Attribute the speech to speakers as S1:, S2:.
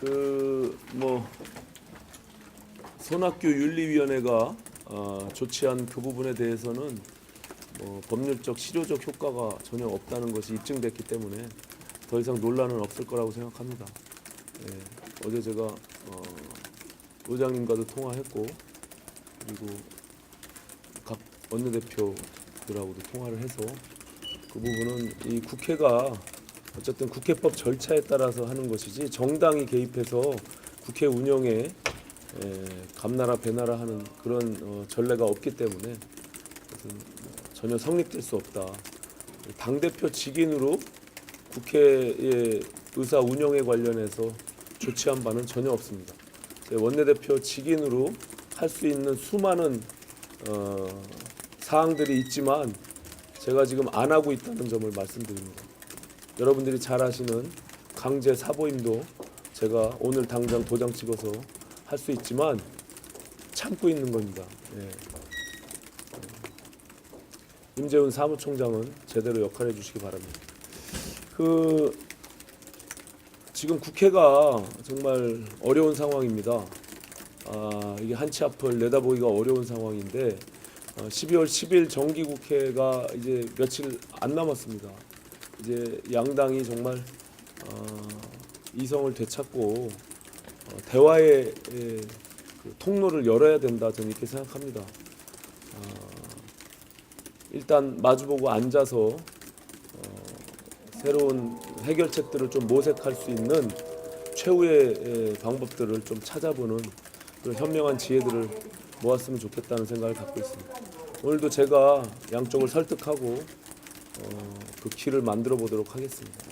S1: 그 뭐 손학규 윤리위원회가 어, 조치한 그 부분에 대해서는 뭐 법률적 실효적 효과가 전혀 없다는 것이 입증됐기 때문에 더 이상 논란은 없을 거라고 생각합니다. 예, 어제 제가 어, 의장님과도 통화했고 그리고 각 원내대표들하고도 통화를 해서 그 부분은 이 국회가 어쨌든 국회법 절차에 따라서 하는 것이지 정당이 개입해서 국회 운영에 에, 감나라 배나라 하는 그런 어, 전례가 없기 때문에 전혀 성립될 수 없다. 당 대표 직인으로 국회의 의사 운영에 관련해서 조치한 바는 전혀 없습니다. 제 원내대표 직인으로 할 수 있는 수많은 어, 사항들이 있지만 제가 지금 안 하고 있다는 점을 말씀드립니다. 여러분들이 잘 아시는 강제 사보임도 제가 오늘 당장 도장 찍어서 할 수 있지만 참고 있는 겁니다. 예. 임재훈 사무총장은 제대로 역할해 주시기 바랍니다. 그 지금 국회가 정말 어려운 상황입니다. 아, 이게 한치 앞을 내다보기가 어려운 상황인데 어, 12월 10일 정기국회가 이제 며칠 안 남았습니다. 이제 양당이 정말 어, 이성을 되찾고 어, 대화의 에, 그 통로를 열어야 된다 저는 이렇게 생각합니다. 어, 일단 마주보고 앉아서 어, 새로운 해결책들을 좀 모색할 수 있는 최후의 에, 방법들을 좀 찾아보는 그런 현명한 지혜들을 모았으면 좋겠다는 생각을 갖고 있습니다. 오늘도 제가 양쪽을 설득하고 어, 그 길을 만들어 보도록 하겠습니다.